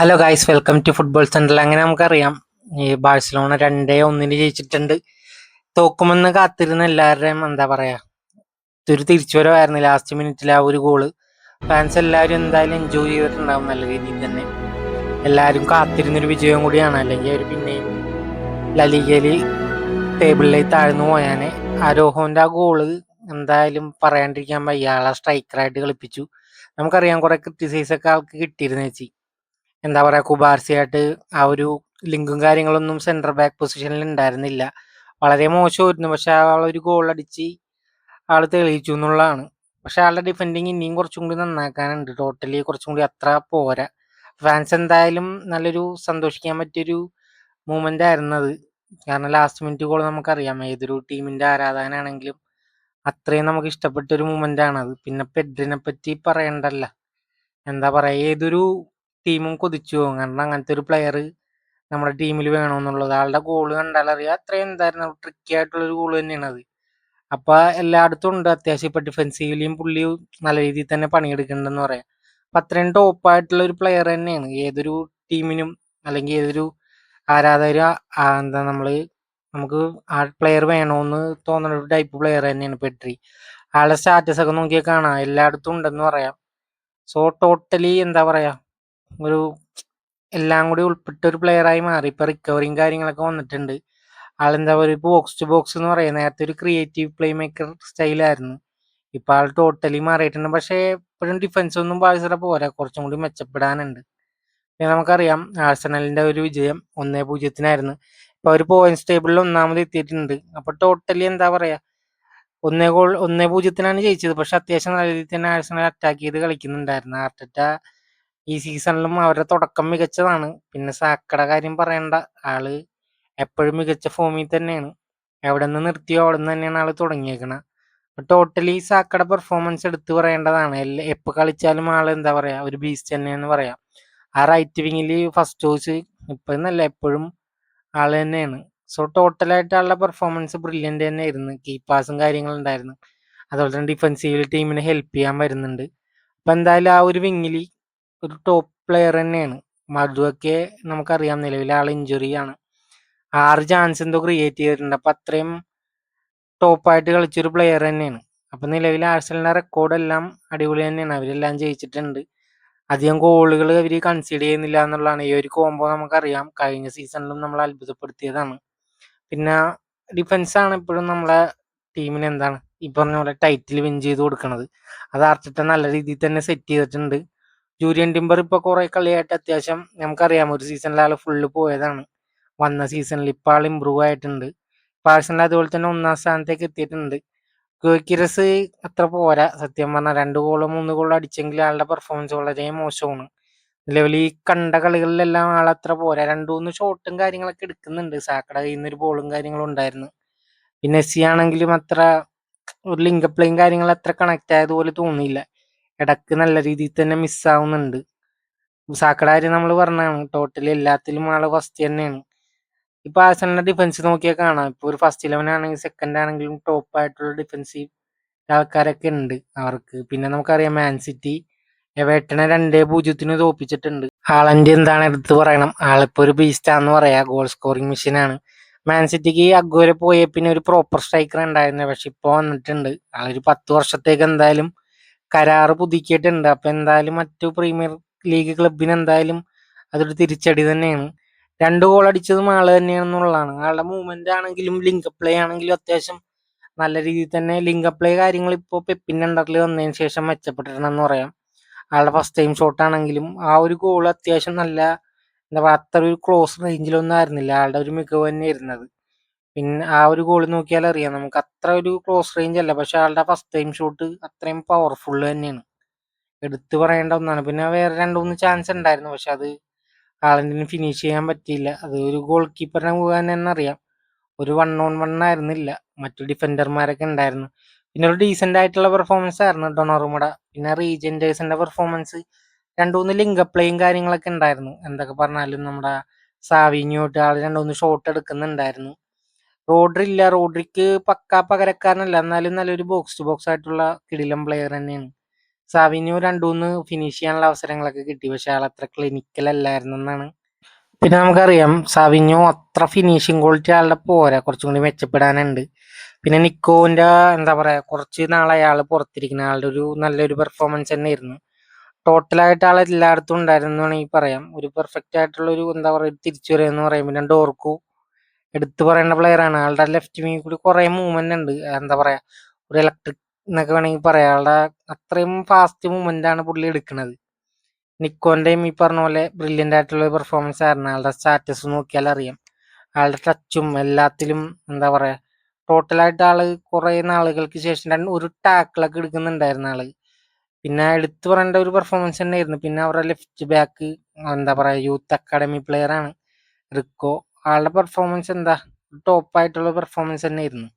Hello guys welcome to football centre അങ്ങനെ നമുക്കറിയാം ഈ ബാഴ്സലോണ രണ്ടേ ഒന്നിന് ജയിച്ചിട്ടുണ്ട്. തോക്കുമെന്ന് കാത്തിരുന്ന എല്ലാവരുടെയും എന്താ പറയാ ഒരു തിരിച്ചുവരവായിരുന്നു ലാസ്റ്റ് മിനിറ്റിൽ ആ ഒരു ഗോൾ ഫാൻസ് എല്ലാവരും എന്തായാലും എൻജോയ് ചെയ്തിട്ടുണ്ടാവും നല്ല രീതിയിൽ തന്നെ. എല്ലാവരും കാത്തിരുന്നൊരു വിജയം കൂടിയാണ്. അല്ലെങ്കിൽ അവർ പിന്നെയും ലലികയിൽ ടേബിളിലേക്ക് താഴ്ന്നു പോയാനെ. രോഹോന്റെ ആ ഗോൾ എന്തായാലും പറയാണ്ടിരിക്കാൻ വയ്യ. ആളെ സ്ട്രൈക്കറായിട്ട് കളിപ്പിച്ചു. നമുക്കറിയാം കുറെ ക്രിറ്റിസൈസ് ഒക്കെ ആൾക്ക് കിട്ടിയിരുന്നു ചേച്ചി. എന്താ പറയാ കുബാർസിയായിട്ട് ആ ഒരു ലിങ്കും കാര്യങ്ങളൊന്നും സെന്റർ ബാക്ക് പൊസിഷനിൽ ഉണ്ടായിരുന്നില്ല വളരെ മോശമായിരുന്നു. പക്ഷെ ആൾ ഒരു ഗോൾ അടിച്ച് ആൾ തെളിയിച്ചു എന്നുള്ളതാണ്. പക്ഷെ ആളുടെ ഡിഫെൻഡിങ് ഇനിയും കുറച്ചും കൂടി നന്നാക്കാനുണ്ട്. ടോട്ടലി കുറച്ചും കൂടി അത്ര പോരാ. ഫാൻസ് എന്തായാലും നല്ലൊരു സന്തോഷിക്കാൻ പറ്റിയൊരു മൂമെന്റ് ആയിരുന്നു അത്. കാരണം ലാസ്റ്റ് മിനിറ്റ് ഗോൾ നമുക്കറിയാം. ഏതൊരു ടീമിന്റെ ആരാധകനാണെങ്കിലും അത്രയും നമുക്ക് ഇഷ്ടപ്പെട്ട ഒരു മൂമെന്റ് ആണ് അത്. പിന്നെ പെഡ്രിനെ പറ്റി പറയണ്ടല്ല. എന്താ പറയാ ഏതൊരു ടീമും കൊതിച്ചു. പോകും കാരണം അങ്ങനത്തെ ഒരു പ്ലെയർ നമ്മുടെ ടീമിൽ വേണമെന്നുള്ളത്. ആളുടെ ഗോൾ കണ്ടാൽ അറിയാം. അത്രയും എന്തായിരുന്നു ട്രിക്കി ആയിട്ടുള്ള ഒരു ഗോൾ തന്നെയാണ് അത്. അപ്പൊ എല്ലായിടത്തും ഉണ്ട്. അത്യാവശ്യം ഇപ്പൊ ഡിഫെൻസീവിലെയും പുള്ളി നല്ല രീതിയിൽ തന്നെ പണിയെടുക്കുന്നുണ്ടെന്ന് പറയാം. അപ്പൊ അത്രയും ടോപ്പായിട്ടുള്ള ഒരു പ്ലെയർ തന്നെയാണ്. ഏതൊരു ടീമിനും അല്ലെങ്കിൽ ഏതൊരു ആരാധകരും ആ- ആ എന്താ നമ്മൾ നമുക്ക് ആ പ്ലെയർ വേണമെന്ന് തോന്നുന്ന ഒരു ടൈപ്പ് പ്ലെയർ തന്നെയാണ് പെട്രി. ആളുടെ സ്റ്റാറ്റസ് ഒക്കെ നോക്കിയാൽ കാണാം. എല്ലായിടത്തും ഉണ്ടെന്ന് പറയാം. സോ ടോട്ടലി എന്താ പറയാ ഒരു എല്ലാം കൂടി ഉൾപ്പെട്ട ഒരു പ്ലെയറായി മാറി. ഇപ്പൊ റിക്കവറിയും കാര്യങ്ങളൊക്കെ വന്നിട്ടുണ്ട്. ആളെന്താ പറയുക? ഇപ്പൊ ബോക്സ് ടു ബോക്സ് എന്ന് പറയാം. നേരത്തെ ഒരു ക്രിയേറ്റീവ് പ്ലേ മേക്കർ സ്റ്റൈലായിരുന്നു ഇപ്പൊ ആൾ ടോട്ടലി മാറിയിട്ടുണ്ട്. പക്ഷേ ഇപ്പോഴും ഡിഫൻസ് ഒന്നും ബാഴ്സറ പോരാ. കുറച്ചും കൂടി മെച്ചപ്പെടാനുണ്ട്. പിന്നെ നമുക്കറിയാം ആഴ്സണലിന്റെ ഒരു വിജയം ഒന്നേ പൂജ്യത്തിനായിരുന്നു. ഇപ്പൊ അവർ പോയിന്റ്സ് ടേബിളിൽ ഒന്നാമത് എത്തിയിട്ടുണ്ട്. അപ്പൊ ടോട്ടലി എന്താ പറയാ? ഒന്നേ ഗോൾ ഒന്നേ പൂജ്യത്തിനാണ് ജയിച്ചത്. പക്ഷെ അത്യാവശ്യം നല്ല രീതിയിൽ തന്നെ ആഴ്സണൽ അറ്റാക്ക് ചെയ്ത് കളിക്കുന്നുണ്ടായിരുന്നു. ആർട്ടറ്റ ഈ സീസണിലും അവരുടെ തുടക്കം മികച്ചതാണ്. പിന്നെ സാക്കട കാര്യം പറയണ്ട. ആൾ എപ്പോഴും മികച്ച ഫോമിൽ തന്നെയാണ്. എവിടെ നിന്ന് നിർത്തിയോ അവിടെ നിന്ന് തന്നെയാണ് ആൾ തുടങ്ങിയേക്കണത് ടോട്ടലി സാക്കട പെർഫോമൻസ് എടുത്തു പറയേണ്ടതാണ്. എപ്പോൾ കളിച്ചാലും ആൾ എന്താ പറയാ ഒരു ബീസ്റ്റ് തന്നെയെന്ന് പറയാം. ആ റൈറ്റ് വിങ്ങിൽ ഫസ്റ്റ് ചോയ്സ് ഇപ്പൊ എന്നല്ല എപ്പോഴും ആൾ തന്നെയാണ്. സോ ടോട്ടലായിട്ട് ആളുടെ പെർഫോമൻസ് ബ്രില്യന്റ് തന്നെയായിരുന്നു. കീപ്പാസും കാര്യങ്ങളും ഉണ്ടായിരുന്നു. അതുപോലെ തന്നെ ഡിഫൻസീവ് ടീമിനെ ഹെൽപ്പ് ചെയ്യാൻ വരുന്നുണ്ട്. അപ്പൊ എന്തായാലും ആ ഒരു വിങ്ങിൽ ഒരു ടോപ്പ് പ്ലെയർ തന്നെയാണ്. മധുവൊക്കെ നമുക്കറിയാം നിലവിൽ ആൾ ഇഞ്ചുറി ആണ്. ആറ് ചാൻസ് എന്തോ ക്രിയേറ്റ് ചെയ്തിട്ടുണ്ട്. അപ്പൊ അത്രയും ടോപ്പായിട്ട് കളിച്ചൊരു പ്ലെയർ തന്നെയാണ്. അപ്പൊ നിലവിൽ ആഴ്സണലിന്റെ റെക്കോർഡെല്ലാം അടിപൊളി തന്നെയാണ്. അവരെല്ലാം ജയിച്ചിട്ടുണ്ട്. അധികം ഗോളുകൾ അവർ കൺസിഡർ ചെയ്യുന്നില്ല എന്നുള്ളതാണ്. ഈ ഒരു കോംബോ നമുക്കറിയാം. കഴിഞ്ഞ സീസണിലും നമ്മൾ അത്ഭുതപ്പെടുത്തിയതാണ്. പിന്നെ ഡിഫൻസ് ആണ് ഇപ്പോഴും നമ്മളെ ടീമിന് എന്താണ്? ഈ പറഞ്ഞ പോലെ ടൈറ്റിൽ വിൻ ചെയ്ത് കൊടുക്കുന്നത് അത് ആർട്ടിട്ട നല്ല രീതിയിൽ തന്നെ സെറ്റ് ചെയ്തിട്ടുണ്ട്. ജൂലിയൻ ടിംബർ ഇപ്പൊ കുറെ കളിയായിട്ട് അത്യാവശ്യം നമുക്കറിയാം ഒരു സീസണിൽ ആൾ ഫുള്ള് പോയതാണ്. വന്ന സീസണിൽ ഇപ്പൊ ആൾ ഇമ്പ്രൂവ് ആയിട്ടുണ്ട്. പാഴ്സണൽ അതുപോലെ തന്നെ ഒന്നാം സ്ഥാനത്തേക്ക് എത്തിയിട്ടുണ്ട്. ഗോക്കിരസ് അത്ര പോരാ. സത്യം പറഞ്ഞാൽ രണ്ട് ഗോളോ മൂന്ന് ഗോളോ അടിച്ചെങ്കിൽ ആളുടെ പെർഫോമൻസ് വളരെ മോശമാണ്. നിലവിൽ ഈ കണ്ട കളികളിലെല്ലാം ആൾ അത്ര പോരാ. രണ്ടു മൂന്ന് ഷോട്ടും കാര്യങ്ങളൊക്കെ എടുക്കുന്നുണ്ട്. സാക്കട കയ്യിൽ നിന്നൊരു ബോളും കാര്യങ്ങളും ഉണ്ടായിരുന്നു. പിന്നെ എസ്സി ആണെങ്കിലും അത്ര ഒരു ലിങ്ക് കാര്യങ്ങളും അത്ര കണക്ട് ആയതുപോലെ തോന്നിയില്ല. ഇടയ്ക്ക് നല്ല രീതിയിൽ തന്നെ മിസ്സാവുന്നുണ്ട് സാക്കട നമ്മൾ പറഞ്ഞാണ് ടോട്ടലി എല്ലാത്തിലും ആൾ ഫസ്റ്റ് തന്നെയാണ്. ഇപ്പൊ ആഴ്സണലിന്റെ ഡിഫൻസ് നോക്കിയാൽ കാണാം. ഇപ്പൊ ഒരു ഫസ്റ്റ് ഇലവൻ ആണെങ്കിലും സെക്കൻഡ് ആണെങ്കിലും ടോപ്പ് ആയിട്ടുള്ള ഡിഫൻസീവ് ആൾക്കാരൊക്കെ ഉണ്ട് അവർക്ക്. പിന്നെ നമുക്കറിയാം മാൻ സിറ്റി എവേട്ടനെ രണ്ടേ പൂജ്യത്തിന് തോപ്പിച്ചിട്ടുണ്ട്. ആളന്റെ എന്താണ് എടുത്ത് പറയണം? ആളിപ്പോ ഒരു ബീസ്റ്റാന്ന് പറയാ. ഗോൾ സ്കോറിംഗ് മെഷീനാണ് മാൻ സിറ്റിക്ക് അഗ്വരെ പോയ പിന്നെ ഒരു പ്രോപ്പർ സ്ട്രൈക്കർ ഉണ്ടായിരുന്നു. പക്ഷെ ഇപ്പൊ വന്നിട്ടുണ്ട്. ആളൊരു പത്ത് വർഷത്തേക്ക് എന്തായാലും കരാറ് പുതുക്കിയിട്ടുണ്ട്. അപ്പൊ എന്തായാലും മറ്റു പ്രീമിയർ ലീഗ് ക്ലബിന് എന്തായാലും അതൊരു തിരിച്ചടി തന്നെയാണ്. രണ്ട് ഗോൾ അടിച്ചതും ആൾ തന്നെയാണെന്നുള്ളതാണ്. ആളുടെ മൂവ്മെന്റ് ആണെങ്കിലും ലിങ്ക് പ്ലേ ആണെങ്കിലും അത്യാവശ്യം നല്ല രീതിയിൽ തന്നെ ലിങ്ക് പ്ലേ കാര്യങ്ങൾ ഇപ്പോൾ പെപ്പിന്റെ അണ്ടറിൽ വന്നതിന് ശേഷം മെച്ചപ്പെട്ടിട്ടുണ്ടെന്ന് പറയാം. ആളുടെ ഫസ്റ്റ് ടൈം ഷോട്ട് ആണെങ്കിലും ആ ഒരു ഗോൾ അത്യാവശ്യം നല്ല എന്താ പറയുക അത്ര ഒരു ക്ലോസ് റേഞ്ചിലൊന്നും ആയിരുന്നില്ല. ആളുടെ ഒരു മികവ് അത്. പിന്നെ ആ ഒരു ഗോൾ നോക്കിയാൽ അറിയാം. നമുക്ക് അത്ര ഒരു ക്ലോസ് റേഞ്ച് അല്ല. പക്ഷെ ആളുടെ ഫസ്റ്റ് ടൈം ഷോട്ട് അത്രയും പവർഫുൾ തന്നെയാണ്. എടുത്തു പറയേണ്ട ഒന്നാണ്. പിന്നെ വേറെ രണ്ട് മൂന്ന് ചാൻസ് ഉണ്ടായിരുന്നു. പക്ഷെ അത് ആളിന് ഫിനിഷ് ചെയ്യാൻ പറ്റിയില്ല. അത് ഒരു ഗോൾ കീപ്പറിനെ പോകാൻ തന്നെ അറിയാം. ഒരു വൺ ഓൺ വൺ ആയിരുന്നില്ല. മറ്റു ഡിഫൻഡർമാരൊക്കെ ഉണ്ടായിരുന്നു. പിന്നെ ഒരു ഡീസെന്റ് ആയിട്ടുള്ള പെർഫോമൻസ് ആയിരുന്നു ഡൊണോറുമട. പിന്നെ റീജൻഡേഴ്സിന്റെ പെർഫോമൻസ് രണ്ടു മൂന്ന് ലിങ്ക് പ്ലേയും കാര്യങ്ങളൊക്കെ ഉണ്ടായിരുന്നു. എന്തൊക്കെ പറഞ്ഞാലും നമ്മുടെ സാവിഞ്ഞോട്ട് ആൾ രണ്ടു മൂന്ന് ഷോട്ട് എടുക്കുന്നുണ്ടായിരുന്നു. റോഡ്രി ഇല്ല. റോഡ്രിക്ക് പക്കാ പകരക്കാരനല്ല. എന്നാലും നല്ലൊരു ബോക്സ് ടു ബോക്സ് ആയിട്ടുള്ള കിടിലം പ്ലെയർ തന്നെയാണ്. സാവിനു രണ്ടു മൂന്ന് ഫിനിഷ് ചെയ്യാനുള്ള അവസരങ്ങളൊക്കെ കിട്ടി. പക്ഷെ അയാൾ അത്ര ക്ലിനിക്കൽ അല്ലായിരുന്നു എന്നാണ് പിന്നെ നമുക്കറിയാം സാവിനു അത്ര ഫിനിഷിങ് ക്വാളിറ്റി ആളുടെ പോരാ. കുറച്ചും കൂടി മെച്ചപ്പെടാനുണ്ട്. പിന്നെ നിക്കോന്റെ എന്താ പറയാ കുറച്ച് നാളെ അയാൾ പുറത്തിരിക്കുന്ന ആളുടെ ഒരു നല്ലൊരു പെർഫോമൻസ് തന്നെയായിരുന്നു. ടോട്ടലായിട്ട് ആൾ എല്ലായിടത്തും ഉണ്ടായിരുന്നു വേണമെങ്കിൽ പറയാം. ഒരു പെർഫെക്റ്റ് ആയിട്ടുള്ള ഒരു എന്താ പറയുക തിരിച്ചു വരിക എന്ന് പിന്നെ ഡോർക്കു എടുത്തു പറയേണ്ട പ്ലെയർ ആണ്. ലെഫ്റ്റ് വിങ്ങിൽ കൂടി കുറേ മൂവ്മെന്റ് ഉണ്ട് എന്താ പറയാ ഒരു ഇലക്ട്രിക് എന്നൊക്കെ വേണമെങ്കിൽ പറയാം. ആളുടെ അത്രയും ഫാസ്റ്റ് മൂവ്മെന്റ് ആണ് പുള്ളി എടുക്കുന്നത് നിക്കോന്റെയും ഈ പറഞ്ഞ പോലെ ബ്രില്യന്റ് ആയിട്ടുള്ള പെർഫോമൻസ് ആയിരുന്നു. ആളുടെ സ്റ്റാറ്റസ് നോക്കിയാൽ അറിയാം. ആളുടെ ടച്ചും എല്ലാത്തിലും എന്താ പറയാ ടോട്ടലായിട്ട് ആൾ കുറെ നാളുകൾക്ക് ശേഷം രണ്ട് ഒരു ടാക്കിളൊക്കെ എടുക്കുന്നുണ്ടായിരുന്നു ആൾ. പിന്നെ എടുത്തു പറയേണ്ട ഒരു പെർഫോമൻസ് തന്നെയായിരുന്നു. പിന്നെ അവരുടെ ലെഫ്റ്റ് ബാക്ക് എന്താ പറയാ യൂത്ത് അക്കാഡമി പ്ലെയർ ആണ്. റിക്കോ ആളുടെ പെർഫോമൻസ് എന്താ? ടോപ്പ് ആയിട്ടുള്ള പെർഫോമൻസ് തന്നെയായിരുന്നു